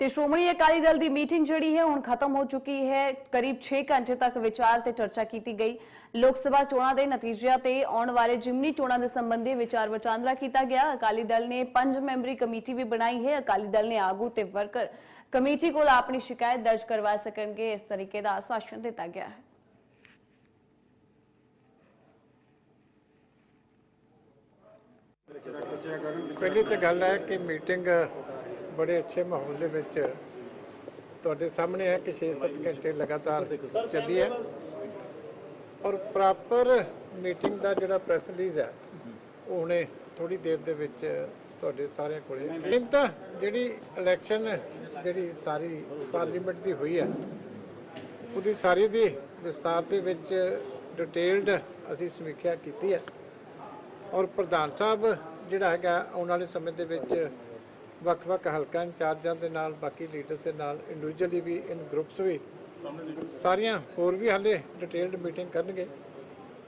ਤੇ ਸ਼੍ਰੋਮਣੀ ਅਕਾਲੀ ਦਲ ਦੀ ਮੀਟਿੰਗ ਜਿਹੜੀ ਹੈ ਹੁਣ ਖਤਮ ਹੋ ਚੁੱਕੀ ਹੈ। ਕਰੀਬ 6 ਘੰਟੇ ਤੱਕ ਵਿਚਾਰ ਤੇ ਚਰਚਾ ਕੀਤੀ ਗਈ। ਲੋਕ ਸਭਾ ਚੋਣਾਂ ਦੇ ਨਤੀਜਿਆਂ ਤੇ ਆਉਣ ਵਾਲੇ ਜਿਮਨੀ ਚੋਣਾਂ ਦੇ ਸੰਬੰਧੀ ਵਿਚਾਰ ਵਟਾਂਦਰਾ ਕੀਤਾ ਗਿਆ। ਅਕਾਲੀ ਦਲ ਨੇ ਪੰਜ ਮੈਂਬਰੀ ਕਮੇਟੀ ਵੀ ਬਣਾਈ ਹੈ। ਅਕਾਲੀ ਦਲ ਨੇ ਆਗੂ ਤੇ ਵਰਕਰ ਕਮੇਟੀ ਕੋਲ ਆਪਣੀ ਸ਼ਿਕਾਇਤ ਦਰਜ ਕਰਵਾ ਸਕਣਗੇ। ਇਸ ਤਰੀਕੇ ਦਾ ਆਸ਼ਵਾਸਨ ਦਿੱਤਾ ਗਿਆ ਹੈ। ਪਹਿਲੀ ਤਾਂ ਗੱਲ ਹੈ ਕਿ ਮੀਟਿੰਗ ਬੜੇ ਅੱਛੇ ਮਾਹੌਲ ਦੇ ਵਿੱਚ ਤੁਹਾਡੇ ਸਾਹਮਣੇ ਹੈ ਕਿ 6-7 ਘੰਟੇ ਲਗਾਤਾਰ ਚੱਲੀ ਹੈ ਔਰ ਪ੍ਰੋਪਰ ਮੀਟਿੰਗ ਦਾ ਜਿਹੜਾ ਪ੍ਰੈਸ ਰਿਲੀਜ਼ ਹੈ ਉਹ ਹੁਣੇ ਥੋੜੀ ਦੇਰ ਦੇ ਵਿੱਚ ਤੁਹਾਡੇ ਸਾਰਿਆਂ ਕੋਲੇ ਹੈ। ਤਾਂ ਜਿਹੜੀ ਇਲੈਕਸ਼ਨ ਜਿਹੜੀ ਸਾਰੀ ਪਾਰਲੀਮੈਂਟ ਦੀ ਹੋਈ ਹੈ, ਉਹਦੀ ਸਾਰੀ ਦੀ ਵਿਸਤਾਰ ਦੇ ਵਿੱਚ ਡਿਟੇਲਡ ਅਸੀਂ ਸਮੀਖਿਆ ਕੀਤੀ ਹੈ ਔਰ ਪ੍ਰਧਾਨ ਸਾਹਿਬ ਜਿਹੜਾ ਹੈਗਾ, ਆਉਣ ਵਾਲੇ ਸਮੇਂ ਦੇ ਵਿੱਚ ਵੱਖ-ਵੱਖ ਹਲਕਾ ਇੰਚਾਰਜਾਂ ਦੇ ਨਾਲ ਬਾਕੀ ਲੀਡਰਸ ਦੇ ਨਾਲ ਇੰਡੀਵਿਜੂਅਲੀ ਵੀ ਇਨ ਗਰੁੱਪਸ ਵੀ। ਸਾਰੀਆਂ ਹੋਰ ਵੀ ਹਾਲੇ ਡਿਟੇਲਡ ਮੀਟਿੰਗ ਕਰਨਗੇ।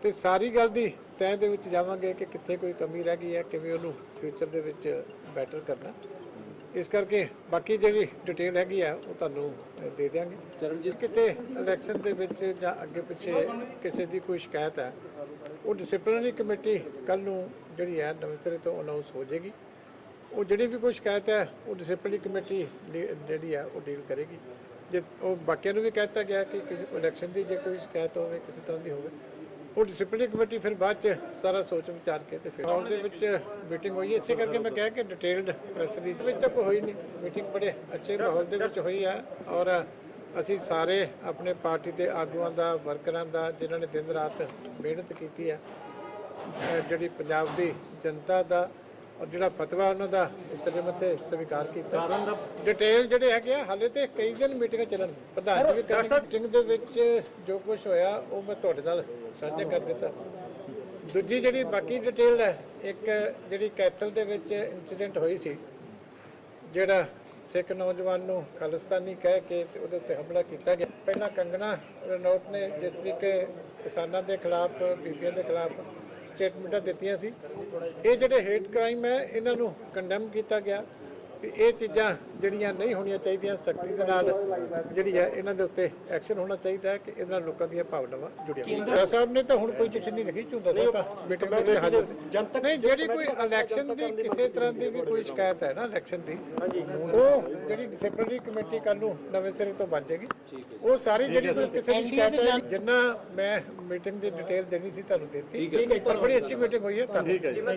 ਤੇ ਸਾਰੀ ਗੱਲ ਦੀ ਤਹਿ ਦੇ ਵਿੱਚ ਜਾਵਾਂਗੇ ਕਿ ਕਿੱਥੇ ਕੋਈ ਕਮੀ ਰਹਿ ਗਈ ਹੈ ਕਿਵੇਂ ਉਹਨੂੰ ਫਿਊਚਰ ਦੇ ਵਿੱਚ ਬੈਟਰ ਕਰਨਾ। ਇਸ ਕਰਕੇ ਬਾਕੀ ਜਿਹੜੀ ਡਿਟੇਲ ਹੈਗੀ ਆ ਉਹ ਤੁਹਾਨੂੰ ਦੇ ਦਿਆਂਗੇ। ਚਰਨਜੀਤ ਕਿਤੇ ਇਲੈਕਸ਼ਨ ਦੇ ਵਿੱਚ ਜਾਂ ਅੱਗੇ ਪਿੱਛੇ ਕਿਸੇ ਦੀ ਕੋਈ ਸ਼ਿਕਾਇਤ ਹੈ ਉਹ ਡਿਸਪਲਿਨਰੀ ਕਮੇਟੀ ਕੱਲ ਨੂੰ ਜਿਹੜੀ ਹੈ ਨਵੇਂ ਸਿਰੇ ਤੋਂ ਅਨਾਉਂਸ ਹੋ ਜਾਏਗੀ। ਉਹ ਜਿਹੜੀ ਵੀ ਕੋਈ ਸ਼ਿਕਾਇਤ ਹੈ ਉਹ ਡਿਸਪਲਿਨਰੀ ਕਮੇਟੀ ਜਿਹੜੀ ਹੈ ਉਹ ਡੀਲ ਕਰੇਗੀ। ਜੇ ਉਹ ਬਾਕੀਆਂ ਨੂੰ ਵੀ ਕਹਿਤਾ ਗਿਆ ਕਿ ਇਲੈਕਸ਼ਨ ਦੀ ਜੇ ਕੋਈ ਸ਼ਿਕਾਇਤ ਹੋਵੇ ਕਿਸੇ ਤਰ੍ਹਾਂ ਦੀ ਹੋਵੇ ਉਹ ਡਿਸਪਲਿਨਰੀ ਕਮੇਟੀ ਫਿਰ ਬਾਅਦ ਚ ਸਾਰਾ ਸੋਚ ਵਿਚਾਰ ਕੇ ਤੇ ਫਿਰ ਹਾਲ ਦੇ ਵਿੱਚ ਮੀਟਿੰਗ ਹੋਈ। ਇਸੇ ਕਰਕੇ ਮੈਂ ਕਿਹਾ ਕਿ ਡਿਟੇਲਡ ਪ੍ਰੈਸ ਰਿਲੀਜ਼ ਵਿੱਚ ਤਾਂ ਕੋਈ ਹੋਈ ਨਹੀਂ। ਮੀਟਿੰਗ ਬੜੇ ਅੱਛੇ ਮਾਹੌਲ ਦੇ ਵਿੱਚ ਹੋਈ ਹੈ ਔਰ ਅਸੀਂ ਸਾਰੇ ਆਪਣੇ ਪਾਰਟੀ ਦੇ ਆਗੂਆਂ ਦਾ ਵਰਕਰਾਂ ਦਾ ਜਿਨ੍ਹਾਂ ਨੇ ਦਿਨ ਰਾਤ ਮਿਹਨਤ ਕੀਤੀ ਹੈ ਜਿਹੜੀ ਪੰਜਾਬ ਦੀ ਜਨਤਾ ਦਾ ਔਰ ਜਿਹੜਾ ਫਤਵਾ ਉਹਨਾਂ ਦਾ ਦੇ ਮੱਤੇ ਸਵੀਕਾਰ ਕੀਤਾ। ਡਿਟੇਲ ਜਿਹੜੇ ਹੈਗੇ ਆ ਹਾਲੇ ਤੇ ਕਈ ਦਿਨ ਮੀਟਿੰਗਾਂ ਚੱਲਣ। ਪ੍ਰਧਾਨ ਜੀ ਵੀ ਕਰਨਗੇ ਮੀਟਿੰਗ ਦੇ ਵਿੱਚ ਜੋ ਕੁਝ ਹੋਇਆ ਉਹ ਮੈਂ ਤੁਹਾਡੇ ਨਾਲ ਸਾਂਝਾ ਕਰ ਦਿੱਤਾ। ਦੂਜੀ ਜਿਹੜੀ ਬਾਕੀ ਡਿਟੇਲ ਹੈ ਇੱਕ ਜਿਹੜੀ ਕੈਥਲ ਦੇ ਵਿੱਚ ਇਨਸੀਡੈਂਟ ਹੋਈ ਸੀ ਜਿਹੜਾ ਸਿੱਖ ਨੌਜਵਾਨ ਨੂੰ ਖਾਲਿਸਤਾਨੀ ਕਹਿ ਕੇ ਤੇ ਉਹਦੇ ਉੱਤੇ ਹਮਲਾ ਕੀਤਾ ਗਿਆ। ਪਹਿਲਾਂ ਕੰਗਣਾ ਰਣੌਤ ਨੇ ਜਿਸ ਤਰੀਕੇ ਕਿਸਾਨਾਂ ਦੇ ਖਿਲਾਫ ਬੀਬੀਆਂ ਦੇ ਖਿਲਾਫ ਸਟੇਟਮੈਂਟਾਂ ਦਿੱਤੀਆਂ ਸੀ। ਇਹ ਜਿਹੜੇ ਹੇਟ ਕ੍ਰਾਈਮ ਹੈ ਇਹਨਾਂ ਨੂੰ ਕੰਡੈਮ ਕੀਤਾ ਗਿਆ। ਵੀ ਇਹ ਚੀਜ਼ਾਂ ਜਿਹੜੀਆਂ ਨਹੀਂ ਹੋਣੀਆਂ ਚਾਹੀਦੀਆਂ ਸਖਤੀ ਦੇ ਨਾਲ ਜਿਹੜੀ ਹੈ ਇਹਨਾਂ ਦੇ ਉੱਤੇ ਐਕਸ਼ਨ ਹੋਣਾ ਚਾਹੀਦਾ ਹੈ ਕਿ ਇਹਦੇ ਨਾਲ ਲੋਕਾਂ ਦੀਆਂ ਭਾਵਨਾਵਾਂ ਜੁੜੀਆਂ ਹੋਣ। ਸਾਹਿਬ ਨੇ ਤਾਂ ਹੁਣ ਕੋਈ ਚਿੱਠੀ ਨਹੀਂ ਲਿਖੀ ਸਾਹਿਬ ਤਾਂ ਮੀਟਿੰਗ ਦੇ ਹਾਜ਼ਰ ਸੀ। ਨਹੀਂ ਜਿਹੜੀ ਕੋਈ ਇਲੈਕਸ਼ਨ ਦੀ ਕਿਸੇ ਤਰ੍ਹਾਂ ਦੀ ਵੀ ਕੋਈ ਸ਼ਿਕਾਇਤ ਹੈ ਨਾ ਇਲੈਕਸ਼ਨ ਦੀ ਉਹ ਜਿਹੜੀ ਡਿਸਪਲਿਨਰੀ ਕਮੇਟੀ ਕੱਲ ਨੂੰ ਨਵੇਂ ਸਿਰੇ ਤੋਂ ਬਣ ਜਾਏਗੀ। ਉਹ ਸਾਰੀ ਜਿਹੜੀ ਕੋਈ ਕਿਸੇ ਦੀ ਸ਼ਿਕਾਇਤ ਹੈ ਜਿੰਨਾ ਮੈਂ ਮੀਟਿੰਗ ਦੀ ਡਿਟੇਲ ਦੇਣੀ ਸੀ ਤੁਹਾਨੂੰ ਦਿੱਤੀ ਪਰ ਬੜੀ ਅੱਛੀ ਮੀਟਿੰਗ ਹੋਈ ਹੈ ਧੰਨਵਾਦ।